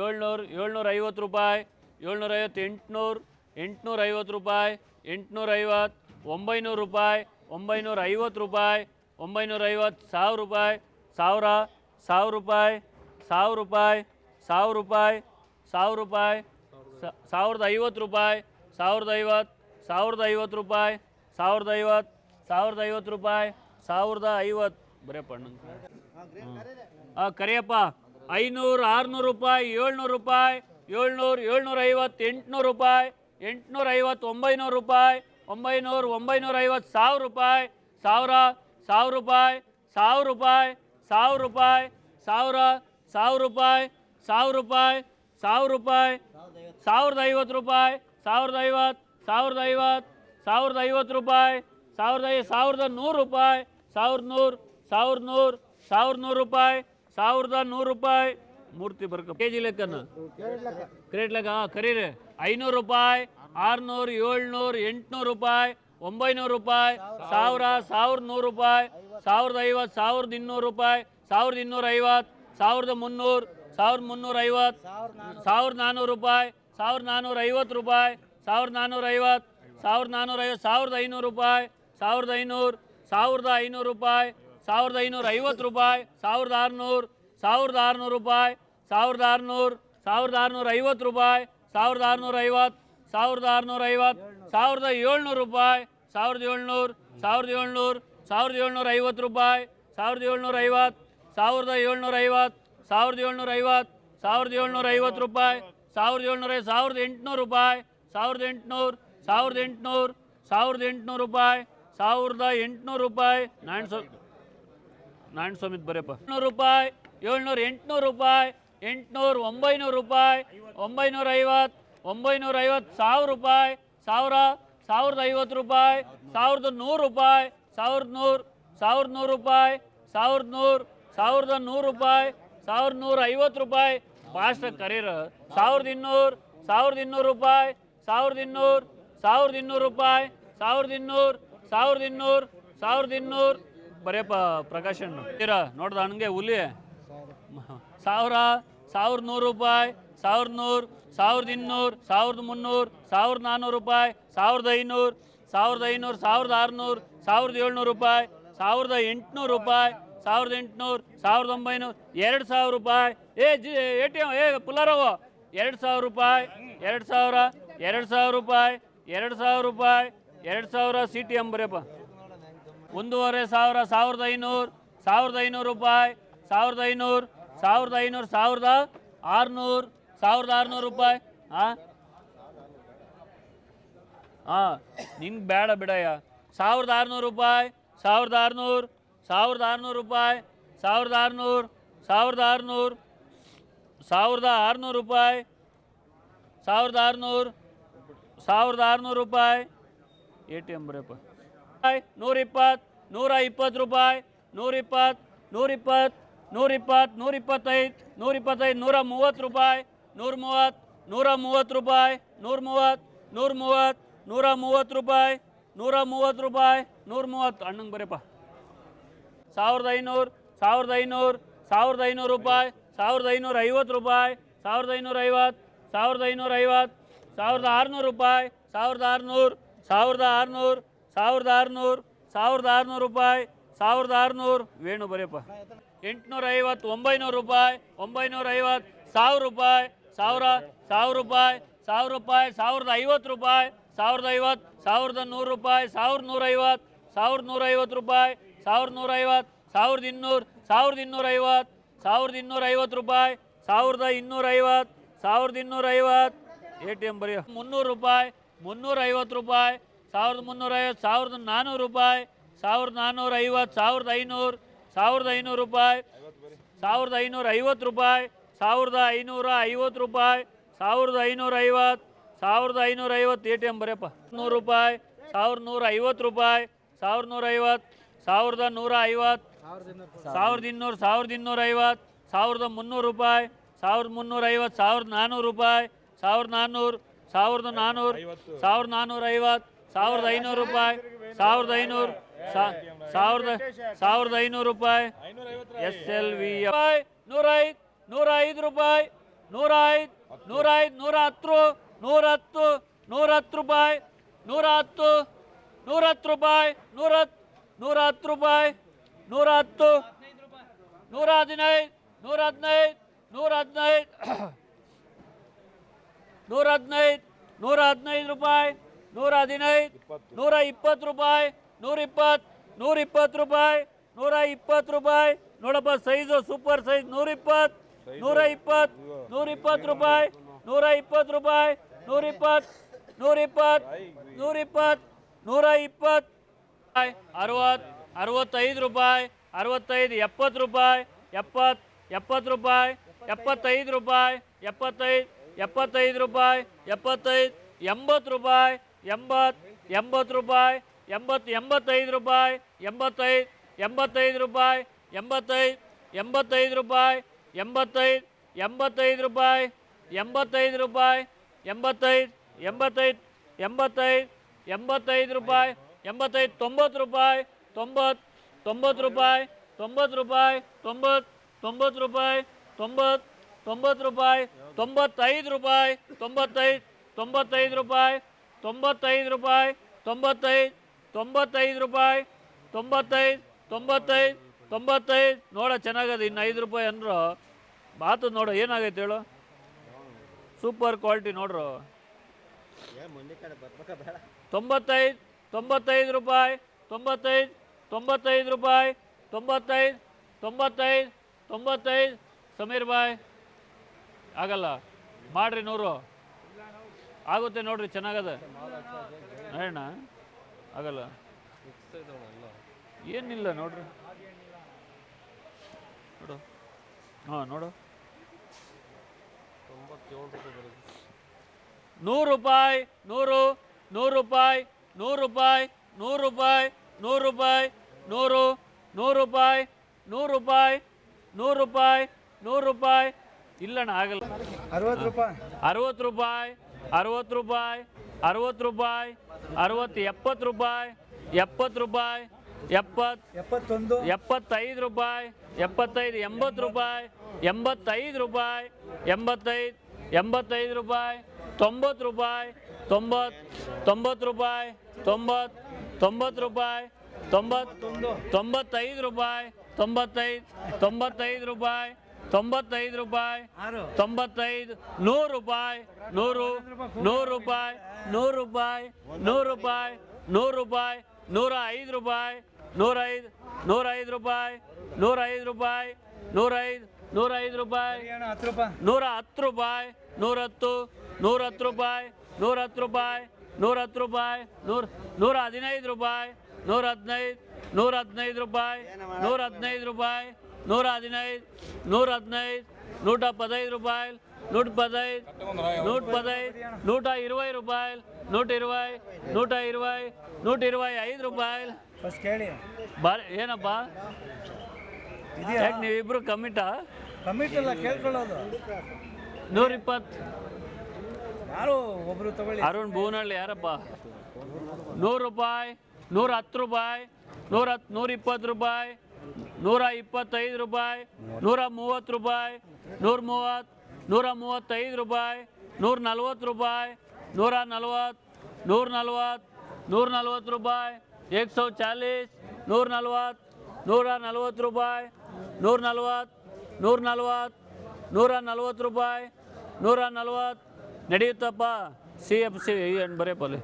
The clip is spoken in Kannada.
ಏಳ್ನೂರು ಏಳ್ನೂರ ಐವತ್ತು ರೂಪಾಯಿ ಏಳ್ನೂರ ಐವತ್ತು ಎಂಟುನೂರು ಎಂಟುನೂರ ಐವತ್ತು ರೂಪಾಯಿ ಎಂಟುನೂರ ಐವತ್ತು ಒಂಬೈನೂರು ರೂಪಾಯಿ ಒಂಬೈನೂರ ಐವತ್ತು ರೂಪಾಯಿ ಒಂಬೈನೂರ ಐವತ್ತು ಸಾವಿರ ರೂಪಾಯಿ, ಸಾವಿರ ಸಾವಿರ ರೂಪಾಯಿ ಸಾವಿರ ರೂಪಾಯಿ ಸಾವಿರ ರೂಪಾಯಿ ಸಾವಿರ ರೂಪಾಯಿ ಸಾವಿರದ ಐವತ್ತು ರೂಪಾಯಿ, ಸಾವಿರದ ಐವತ್ತು ಸಾವಿರದ ಐವತ್ತು ರೂಪಾಯಿ, ಸಾವಿರದ ಐವತ್ತು ಸಾವಿರದ ಐವತ್ತು ರೂಪಾಯಿ, ಸಾವಿರದ ಐವತ್ತು. ಬರೆಯಪ್ಪ ಹಾಂ ಕರಿಯಪ್ಪ. ಐನೂರು, ಆರುನೂರು ರೂಪಾಯಿ, ಏಳ್ನೂರು ರೂಪಾಯಿ, ಏಳ್ನೂರು ಏಳ್ನೂರ ಐವತ್ತು ಎಂಟುನೂರು ರೂಪಾಯಿ ಎಂಟುನೂರ ಐವತ್ತು ಒಂಬೈನೂರು ರೂಪಾಯಿ, ಒಂಬೈನೂರು ಒಂಬೈನೂರ ಐವತ್ತು ಸಾವಿರ ರೂಪಾಯಿ, ಸಾವಿರ ಸಾವಿರ ರೂಪಾಯಿ ಸಾವಿರ ರೂಪಾಯಿ ಸಾವಿರ ರೂಪಾಯಿ, ಸಾವಿರ ಸಾವಿರ ರೂಪಾಯಿ ಸಾವಿರ ರೂಪಾಯಿ ಸಾವಿರ ರೂಪಾಯಿ, ಸಾವಿರದ ಐವತ್ತು ರೂಪಾಯಿ, ಸಾವಿರದ ಐವತ್ತು ಸಾವಿರದ ಐವತ್ತು ಸಾವಿರದ ಐವತ್ತು ರೂಪಾಯಿ, ಸಾವಿರದ ಸಾವಿರದ ನೂರು ರೂಪಾಯಿ, ಸಾವಿರದ ನೂರು ಸಾವಿರದ ನೂರು ಸಾವಿರದ ನೂರು ರೂಪಾಯಿ ಸಾವಿರದ ನೂರು ರೂಪಾಯಿ. ಮೂರ್ತಿ ಬರ್ಕ ಕೆ ಜಿ ಲೆಕ್ಕನ? ಕ್ರೇಟ್ ಲೆಕ್ಕ ಹಾಂ ಕರೀರಿ. ಐನೂರು ರೂಪಾಯಿ, ಆರುನೂರು, ಏಳ್ನೂರು, ಎಂಟುನೂರು ರೂಪಾಯಿ, ಒಂಬೈನೂರು ರೂಪಾಯಿ, ಸಾವಿರ, ಸಾವಿರದ ನೂರು ರೂಪಾಯಿ, ಸಾವಿರದ ಐವತ್ತು, ಸಾವಿರದ ಇನ್ನೂರು ರೂಪಾಯಿ, ಸಾವಿರದ ಇನ್ನೂರ ಐವತ್ತು, ಸಾವಿರದ ಮುನ್ನೂರು, ಸಾವಿರದ ಮುನ್ನೂರ ಐವತ್ತು, ಸಾವಿರದ ನಾನ್ನೂರು ರೂಪಾಯಿ, ಸಾವಿರದ ನಾನ್ನೂರ ಐವತ್ತು ರೂಪಾಯಿ, ಸಾವಿರದ ನಾನ್ನೂರ ಐವತ್ತು, ಸಾವಿರದ ನಾನ್ನೂರ ಐವತ್ತು, ಸಾವಿರದ ಐನೂರು ರೂಪಾಯಿ, ಸಾವಿರದ ಐನೂರು ಸಾವಿರದ ಐನೂರು ರೂಪಾಯಿ ಸಾವಿರದ ಐನೂರ ಐವತ್ತು ರೂಪಾಯಿ, ಸಾವಿರದ ಆರುನೂರು ಸಾವಿರದ ಆರುನೂರು ರೂಪಾಯಿ, ಸಾವಿರದ ಆರುನೂರು, ಸಾವಿರದ ಆರುನೂರ ಐವತ್ತು ರೂಪಾಯಿ, ಸಾವಿರದ ಆರುನೂರ ಐವತ್ತು, ಸಾವಿರದ ಆರುನೂರ ಐವತ್ತು, ಸಾವಿರದ ಏಳ್ನೂರು ರೂಪಾಯಿ, ಸಾವಿರದ ಏಳ್ನೂರು ಸಾವಿರದ ಏಳ್ನೂರು, ಸಾವಿರದ ಏಳ್ನೂರ ಐವತ್ತು ರೂಪಾಯಿ, ಸಾವಿರದ ಏಳ್ನೂರ ಐವತ್ತು, ಸಾವಿರದ ಏಳ್ನೂರ ಐವತ್ತು, ಸಾವಿರದ ಏಳ್ನೂರ ಐವತ್ತು, ಸಾವಿರದ ಏಳ್ನೂರ ಐವತ್ತು ರೂಪಾಯಿ, ಸಾವಿರದ ಏಳ್ನೂರ, ಸಾವಿರದ ಎಂಟುನೂರು ರೂಪಾಯಿ, ಸಾವಿರದ ಎಂಟುನೂರು ಸಾವಿರದ ಎಂಟುನೂರು ಸಾವಿರದ ಎಂಟುನೂರು ರೂಪಾಯಿ, ಸಾವಿರದ ಎಂಟುನೂರು ರೂಪಾಯಿ ಸ್ವಾಮಿ ನಾರಾಯಣ ಸ್ವಾಮಿದ್ ಬರೆಯಪ್ಪ. ಎಂಟ್ನೂರು ರೂಪಾಯಿ, ಏಳ್ನೂರ, ಎಂಟುನೂರು ರೂಪಾಯಿ, ಎಂಟುನೂರು, ಒಂಬೈನೂರು ರೂಪಾಯಿ, ಒಂಬೈನೂರ ಐವತ್ತು ಒಂಬೈನೂರ ಐವತ್ತು, ಸಾವಿರ ರೂಪಾಯಿ, ಸಾವಿರ, ಸಾವಿರದ ಐವತ್ತು ರೂಪಾಯಿ, ಸಾವಿರದ ನೂರು ರೂಪಾಯಿ, ಸಾವಿರದ ನೂರು ಸಾವಿರದ ನೂರು ರೂಪಾಯಿ, ಸಾವಿರದ ನೂರು ಸಾವಿರದ ನೂರು ರೂಪಾಯಿ, ಸಾವಿರದ ನೂರ ಐವತ್ತು ರೂಪಾಯಿ. ಫಾಸ್ಟ್ ಕರೀರ, ಸಾವಿರದ ಇನ್ನೂರು ಸಾವಿರದ ಇನ್ನೂರು ರೂಪಾಯಿ, ಸಾವಿರದ ಇನ್ನೂರು ಸಾವಿರದ ಇನ್ನೂರು ರೂಪಾಯಿ, ಸಾವಿರದ ಇನ್ನೂರು ಸಾವಿರದ ಇನ್ನೂರು ಸಾವಿರದ ಇನ್ನೂರು ಬರೆಯಪ್ಪ ಪ್ರಕಾಶನ್ ಇರ, ನೋಡ್ದ ಹಂಗೆ ಹುಲಿ? ಸಾವಿರ ಸಾವಿರದ ನೂರು ರೂಪಾಯಿ ಸಾವಿರದ ನೂರು ಸಾವಿರದ ಇನ್ನೂರು ಸಾವಿರದ ಮುನ್ನೂರು ಸಾವಿರದ ನಾನ್ನೂರು ರೂಪಾಯಿ ಸಾವಿರದ ಐನೂರು ಸಾವಿರದ ಐನೂರು ಸಾವಿರದ ಆರುನೂರು ಸಾವಿರದ ಏಳ್ನೂರು ರೂಪಾಯಿ ಸಾವಿರದ ಎಂಟುನೂರು ರೂಪಾಯಿ ಸಾವಿರದ ಎಂಟುನೂರು ಸಾವಿರದ ಒಂಬೈನೂರು ಎರಡು ಸಾವಿರ ರೂಪಾಯಿ. ಏ, ಜಿ, ಎ ಟಿ ಎಂ ಏ ಪುಲಾರವ ಎರಡು ಸಾವಿರ ರೂಪಾಯಿ, ಎರಡು ಸಾವಿರ ಎರಡು ಸಾವಿರ ರೂಪಾಯಿ, ಎರಡು ಸಾವಿರ ರೂಪಾಯಿ, ಎರಡು ಸಾವಿರ ಸಿ ಟಿ ಎಂ ಬರೆಯಪ್ಪ ಒಂದೂವರೆ ಸಾವಿರ, ಸಾವಿರದ ಐನೂರು ಸಾವಿರದ ಐನೂರು ರೂಪಾಯಿ, ಸಾವಿರದ ಐನೂರು ಸಾವಿರದ ಐನೂರು, ಸಾವಿರದ ಆರುನೂರು ಸಾವಿರದ ಆರುನೂರು ರೂಪಾಯಿ. ಹಾಂ ಹಾಂ ನಿಂಗೆ ಬೇಡ ಬಿಡಯ್ಯ. ಸಾವಿರದ ಆರುನೂರು ರೂಪಾಯಿ, ಸಾವಿರದ ಆರುನೂರು ಸಾವಿರದ ಆರುನೂರು ರೂಪಾಯಿ, ಸಾವಿರದ ಆರುನೂರು ಸಾವಿರದ ಆರುನೂರು ಸಾವಿರದ ಆರುನೂರು ರೂಪಾಯಿ, ಸಾವಿರದ ಆರುನೂರು ಸಾವಿರದ ಆರುನೂರು ರೂಪಾಯಿ. ಎ ಟಿ ಎಂ ಬರಪ್ಪ ನೂರಿಪ್ಪತ್ತು ನೂರ ಇಪ್ಪತ್ತು ರೂಪಾಯಿ, ನೂರಿಪ್ಪತ್ತು ನೂರಿಪ್ಪತ್ತು ನೂರಿಪ್ಪತ್ತು, ನೂರಿಪ್ಪತ್ತೈದು ನೂರಿಪ್ಪತ್ತೈದು ನೂರ ಮೂವತ್ತು ರೂಪಾಯಿ ನೂರ ಮೂವತ್ತು ನೂರ ಮೂವತ್ತು ರೂಪಾಯಿ ನೂರ ಮೂವತ್ತು ನೂರ ಮೂವತ್ತು ನೂರ ಮೂವತ್ತು ರೂಪಾಯಿ ನೂರ ಮೂವತ್ತು ರೂಪಾಯಿ ನೂರ ಮೂವತ್ತು ಅಣ್ಣಂಗೆ ಬರೀಪ್ಪ ಸಾವಿರದ ಐನೂರು ಸಾವಿರದ ಐನೂರು ಸಾವಿರದ ಐನೂರು ರೂಪಾಯಿ, ಸಾವಿರದ ಐನೂರ ಐವತ್ತು ರೂಪಾಯಿ, ಸಾವಿರದ ಐನೂರ ಐವತ್ತು, ಸಾವಿರದ ಐನೂರ ಐವತ್ತು, ಸಾವಿರದ ಆರುನೂರು ರೂಪಾಯಿ, ಸಾವಿರದ ಆರುನೂರು ಸಾವಿರದ ಆರುನೂರು ಸಾವಿರದ ಆರುನೂರು ಸಾವಿರದ ಆರುನೂರು ರೂಪಾಯಿ, ಸಾವಿರದ ಆರುನೂರು. ವೇಣು, ಬರೆಯಪ್ಪ. ಎಂಟುನೂರ ಐವತ್ತು, ಒಂಬೈನೂರು ರೂಪಾಯಿ, ಒಂಬೈನೂರ ಐವತ್ತು, ಸಾವಿರ ರೂಪಾಯಿ, ಸಾವಿರ ಸಾವಿರ ರೂಪಾಯಿ ಸಾವಿರ ರೂಪಾಯಿ, ಸಾವಿರದ ಐವತ್ತು ರೂಪಾಯಿ, ಸಾವಿರದ ಐವತ್ತು, ಸಾವಿರದ ನೂರು ರೂಪಾಯಿ, ಸಾವಿರದ ನೂರ ಐವತ್ತು, ಸಾವಿರದ ನೂರ ಐವತ್ತು ರೂಪಾಯಿ, ಸಾವಿರದ ನೂರ ಐವತ್ತು, ಸಾವಿರದ ಇನ್ನೂರು, ಸಾವಿರದ ಇನ್ನೂರ ಐವತ್ತು, ಸಾವಿರದ ಇನ್ನೂರ ಐವತ್ತು ರೂಪಾಯಿ, ಸಾವಿರದ ಇನ್ನೂರ ಐವತ್ತು, ಸಾವಿರದ ಇನ್ನೂರ ಐವತ್ತು. ಎ ಟಿ ಎಂ ಬರೆಯೋ. ಮುನ್ನೂರು ರೂಪಾಯಿ, ಮುನ್ನೂರ ಐವತ್ತು ರೂಪಾಯಿ ಸಾವಿರದ ಮುನ್ನೂರ ಐವತ್ತು ಸಾವಿರದ ನಾನ್ನೂರು ರೂಪಾಯಿ, ಸಾವಿರದ ನಾನ್ನೂರ ಐವತ್ತು ಸಾವಿರದ ಐನೂರು ಸಾವಿರದ ಐನೂರು ರೂಪಾಯಿ, ಸಾವಿರದ ಐನೂರ ಐವತ್ತು ರೂಪಾಯಿ, ಸಾವಿರದ ಐನೂರ ಐವತ್ತು ರೂಪಾಯಿ, ಸಾವಿರದ ಐನೂರ ಐವತ್ತು ಸಾವಿರದ ಐನೂರ ಐವತ್ತು ಎ ಟಿ ಎಂ ಬರೆಯಪ್ಪ. ನೂರು ರೂಪಾಯಿ, ಸಾವಿರದ ನೂರ ಐವತ್ತು ರೂಪಾಯಿ, ಸಾವಿರದ ನೂರ ಐವತ್ತು ಸಾವಿರದ ನೂರ ಐವತ್ತು ಸಾವಿರದ ಇನ್ನೂರು, ಸಾವಿರದ ಇನ್ನೂರ ಐವತ್ತು ಸಾವಿರದ ಮುನ್ನೂರು ರೂಪಾಯಿ, ಸಾವಿರದ ಮುನ್ನೂರ ಐವತ್ತು ಸಾವಿರದ ನಾನ್ನೂರು ರೂಪಾಯಿ, ಸಾವಿರದ ನಾನ್ನೂರು ಸಾವಿರದ ನಾನ್ನೂರು, ಸಾವಿರದ ನಾನ್ನೂರ ಐವತ್ತು ಸಾವಿರದ ಐನೂರು ರೂಪಾಯಿ, ಸಾವಿರದ ಐನೂರು ಸಾವಿರದ ಸಾವಿರದ ಐನೂರು ರೂಪಾಯಿ. ಎಸ್ ಎಲ್ ವಿ ನೂರ ಐದು ನೂರ ಐದು ರೂಪಾಯಿ ನೂರ ಐದು ನೂರ ಐದು ನೂರ ಹತ್ತು ನೂರ ಹತ್ತು ನೂರ ಹತ್ತು ರೂಪಾಯಿ ನೂರ ಹತ್ತು ನೂರ ಹತ್ತು ರೂಪಾಯಿ ನೂರ ನೂರ ಹತ್ತು ರೂಪಾಯಿ ನೂರ ಹತ್ತು ನೂರ ಹದಿನೈದು ನೂರ ಹದಿನೈದು ನೂರ ಹದಿನೈದು ನೂರ ಹದಿನೈದು ನೂರ ಹದಿನೈದು ರೂಪಾಯಿ. ನೂರ ಹದಿನೈದು ನೂರ ಇಪ್ಪತ್ತು ರೂಪಾಯಿ ನೂರ ಇಪ್ಪತ್ತು ನೂರ ಇಪ್ಪತ್ತು ರೂಪಾಯಿ ನೂರ ಇಪ್ಪತ್ತು ರೂಪಾಯಿ. ನೋಡಪ್ಪ ಸೈಜು ಸೂಪರ್ ಸೈಜ್ ನೂರ ಇಪ್ಪತ್ತು ನೂರ ಇಪ್ಪತ್ತು ನೂರ ಇಪ್ಪತ್ತು ರೂಪಾಯಿ ನೂರ ಇಪ್ಪತ್ತು ರೂಪಾಯಿ ನೂರ ಇಪ್ಪತ್ತು ನೂರ ಇಪ್ಪತ್ತು ನೂರ ಇಪ್ಪತ್ತು ನೂರ ಇಪ್ಪತ್ತು ಅರವತ್ತು ಅರವತ್ತೈದು ರೂಪಾಯಿ ಅರವತ್ತೈದು ಎಪ್ಪತ್ತು ರೂಪಾಯಿ ಎಪ್ಪತ್ತು ಎಪ್ಪತ್ತು ರೂಪಾಯಿ ಎಪ್ಪತ್ತೈದು ರೂಪಾಯಿ ಎಪ್ಪತ್ತೈದು ಎಪ್ಪತ್ತೈದು ರೂಪಾಯಿ ಎಪ್ಪತ್ತೈದು ಎಂಬತ್ತು ರೂಪಾಯಿ ಎಂಬತ್ತು ಎಂಬತ್ತು ರೂಪಾಯಿ ಎಂಬತ್ತು ಎಂಬತ್ತೈದು ರೂಪಾಯಿ, ಎಂಬತ್ತೈದು ಎಂಬತ್ತೈದು ರೂಪಾಯಿ, ಎಂಬತ್ತೈದು ಎಂಬತ್ತೈದು ರೂಪಾಯಿ, ಎಂಬತ್ತೈದು ಎಂಬತ್ತೈದು ರೂಪಾಯಿ ಎಂಬತ್ತೈದು ರೂಪಾಯಿ, ಎಂಬತ್ತೈದು ಎಂಬತ್ತೈದು ಎಂಬತ್ತೈದು ಎಂಬತ್ತೈದು ರೂಪಾಯಿ, ಎಂಬತ್ತೈದು, ತೊಂಬತ್ತು ರೂಪಾಯಿ, ತೊಂಬತ್ತು ತೊಂಬತ್ತು ರೂಪಾಯಿ ತೊಂಬತ್ತು ರೂಪಾಯಿ, ತೊಂಬತ್ತು ತೊಂಬತ್ತು ರೂಪಾಯಿ, ತೊಂಬತ್ತು ತೊಂಬತ್ತು ರೂಪಾಯಿ, ತೊಂಬತ್ತೈದು ರೂಪಾಯಿ, ತೊಂಬತ್ತೈದು ತೊಂಬತ್ತೈದು ರೂಪಾಯಿ ತೊಂಬತ್ತೈದು ರೂಪಾಯಿ, ತೊಂಬತ್ತೈದು ತೊಂಬತ್ತೈದು ರೂಪಾಯಿ, ತೊಂಬತ್ತೈದು ತೊಂಬತ್ತೈದು ತೊಂಬತ್ತೈದು. ನೋಡ, ಚೆನ್ನಾಗದ ಇನ್ನು ಐದು ರೂಪಾಯಿ ಅಂದ್ರು. ಮಾತು ನೋಡು, ಏನಾಗೈತೆ ಹೇಳು? ಸೂಪರ್ ಕ್ವಾಲಿಟಿ ನೋಡ್ರು. ತೊಂಬತ್ತೈದು ತೊಂಬತ್ತೈದು ರೂಪಾಯಿ, ತೊಂಬತ್ತೈದು ತೊಂಬತ್ತೈದು ರೂಪಾಯಿ, ತೊಂಬತ್ತೈದು ತೊಂಬತ್ತೈದು ತೊಂಬತ್ತೈದು. ಸಮೀರ್ ಬಾಯ್ ಆಗಲ್ಲ. ಮಾಡ್ರಿ ನೂರು. ಆಗುತ್ತೆ ನೋಡ್ರಿ ಚೆನ್ನಾಗದ. ನೋಡೋಣ ಆಗಲ್ಲ. ಏನಿಲ್ಲ ನೋಡ್ರಿ. ನೋಡು. ಹಾಂ ನೋಡು. ನೂರು ರೂಪಾಯಿ ನೂರು ನೂರು ರೂಪಾಯಿ ನೂರು ರೂಪಾಯಿ ನೂರು ರೂಪಾಯಿ ನೂರು ರೂಪಾಯಿ ನೂರು ನೂರು ರೂಪಾಯಿ ನೂರು ರೂಪಾಯಿ ನೂರು ರೂಪಾಯಿ ನೂರು ರೂಪಾಯಿ. ಇಲ್ಲಣ್ಣ ಆಗಲ್ಲ. ಅರವತ್ತು ರೂಪಾಯಿ. ಅರವತ್ತು ರೂಪಾಯಿ. ಅರವತ್ತು ರೂಪಾಯಿ ಅರವತ್ತು ರೂಪಾಯಿ ಅರವತ್ತು ಎಪ್ಪತ್ತು ರೂಪಾಯಿ ಎಪ್ಪತ್ತು ರೂಪಾಯಿ ಎಪ್ಪತ್ತು ಎಪ್ಪತ್ತೊಂದು. ಎಪ್ಪತ್ತೈದು ರೂಪಾಯಿ ಎಪ್ಪತ್ತೈದು ಎಂಬತ್ತು ರೂಪಾಯಿ ಎಂಬತ್ತೈದು ರೂಪಾಯಿ ಎಂಬತ್ತೈದು ಎಂಬತ್ತೈದು ರೂಪಾಯಿ ತೊಂಬತ್ತು ರೂಪಾಯಿ ತೊಂಬತ್ತು ತೊಂಬತ್ತು ರೂಪಾಯಿ ತೊಂಬತ್ತು ತೊಂಬತ್ತು ರೂಪಾಯಿ ತೊಂಬತ್ತೊಂದು ತೊಂಬತ್ತೈದು ರೂಪಾಯಿ ತೊಂಬತ್ತೈದು ತೊಂಬತ್ತೈದು ರೂಪಾಯಿ ತೊಂಬತ್ತೈದು ರೂಪಾಯಿ ಆರು. ತೊಂಬತ್ತೈದು ನೂರು ರೂಪಾಯಿ ನೂರು ನೂರು ರೂಪಾಯಿ ನೂರು ರೂಪಾಯಿ ನೂರು ರೂಪಾಯಿ ನೂರು ರೂಪಾಯಿ ನೂರ ಐದು ರೂಪಾಯಿ ನೂರೈದು ನೂರೈದು ರೂಪಾಯಿ ನೂರೈದು ರೂಪಾಯಿ ನೂರೈದು ನೂರೈದು ರೂಪಾಯಿ ಅಣ್ಣ ಹತ್ತು ರೂಪಾಯಿ. ನೂರ ಹತ್ತು ರೂಪಾಯಿ ನೂರ ಹತ್ತು ನೂರ ಹತ್ತು ರೂಪಾಯಿ ನೂರ ಹತ್ತು ರೂಪಾಯಿ ನೂರ ಹತ್ತು ರೂಪಾಯಿ ನೂರ ನೂರ ಹದಿನೈದು ರೂಪಾಯಿ ನೂರ ಹದಿನೈದು ನೂರ ಹದಿನೈದು ರೂಪಾಯಿ ನೂರ ಹದಿನೈದು ರೂಪಾಯಿ ನೂರ ಹದಿನೈದು ನೂರ ಹದಿನೈದು ನೂಟ ಪದೈದು ರೂಪಾಯಿ ನೂಟ ಪದೈದು ನೂಟ ಪದೈದು ನೂಟ ಇರವೈ ರೂಪಾಯಿ ನೂಟ ಇರವೈ ನೂಟ ಇರವೈ ನೂಟ ಇರವೈ ಐದು ರೂಪಾಯಿ ಬಾರಿ ಏನಪ್ಪ? ನೀವು ನೀವಿಬ್ರು ಕಮಿಟಾ ಕಮಿಟ್ ಅಲ್ಲ ಕೇಳ್ಕೊಳ್ಳೋದು. ನೂರಿಪ್ಪತ್ತು ಯಾರು ಒಬ್ರು ತಗೊಳ್ಳಿ? ಅರುಣ್ ಭುವನಹಳ್ಳಿ ಯಾರಪ್ಪ? ನೂರು ರೂಪಾಯಿ ನೂರ ಹತ್ತು ರೂಪಾಯಿ ನೂರ ಹತ್ತು ನೂರ ಇಪ್ಪತ್ತು ರೂಪಾಯಿ ನೂರ ಇಪ್ಪತ್ತೈದು ರೂಪಾಯಿ, ನೂರ ಮೂವತ್ತು ರೂಪಾಯಿ, ನೂರ ಮೂವತ್ತು, ನೂರ ಮೂವತ್ತೈದು ರೂಪಾಯಿ, ನೂರ ನಲ್ವತ್ತು ರೂಪಾಯಿ, ನೂರ ನಲ್ವತ್ತು ನೂರ ನಲ್ವತ್ತು ನೂರ ನಲ್ವತ್ತು ರೂಪಾಯಿ ಏಕ್ ಸೌ ಚಾಲೀಸ್, ನೂರ ನಲ್ವತ್ತು ನೂರ ನಲ್ವತ್ತು ರೂಪಾಯಿ, ನೂರ ನಲ್ವತ್ತು ನೂರ ನಲ್ವತ್ತು ನೂರ ನಲ್ವತ್ತು ರೂಪಾಯಿ, ನೂರ ನಲ್ವತ್ತು. ನಡೆಯುತ್ತಪ್ಪ? ಸಿ ಎಫ್ ಸಿ ಏನು ಬರೆಯಪ್ಪಲ್ಲಿ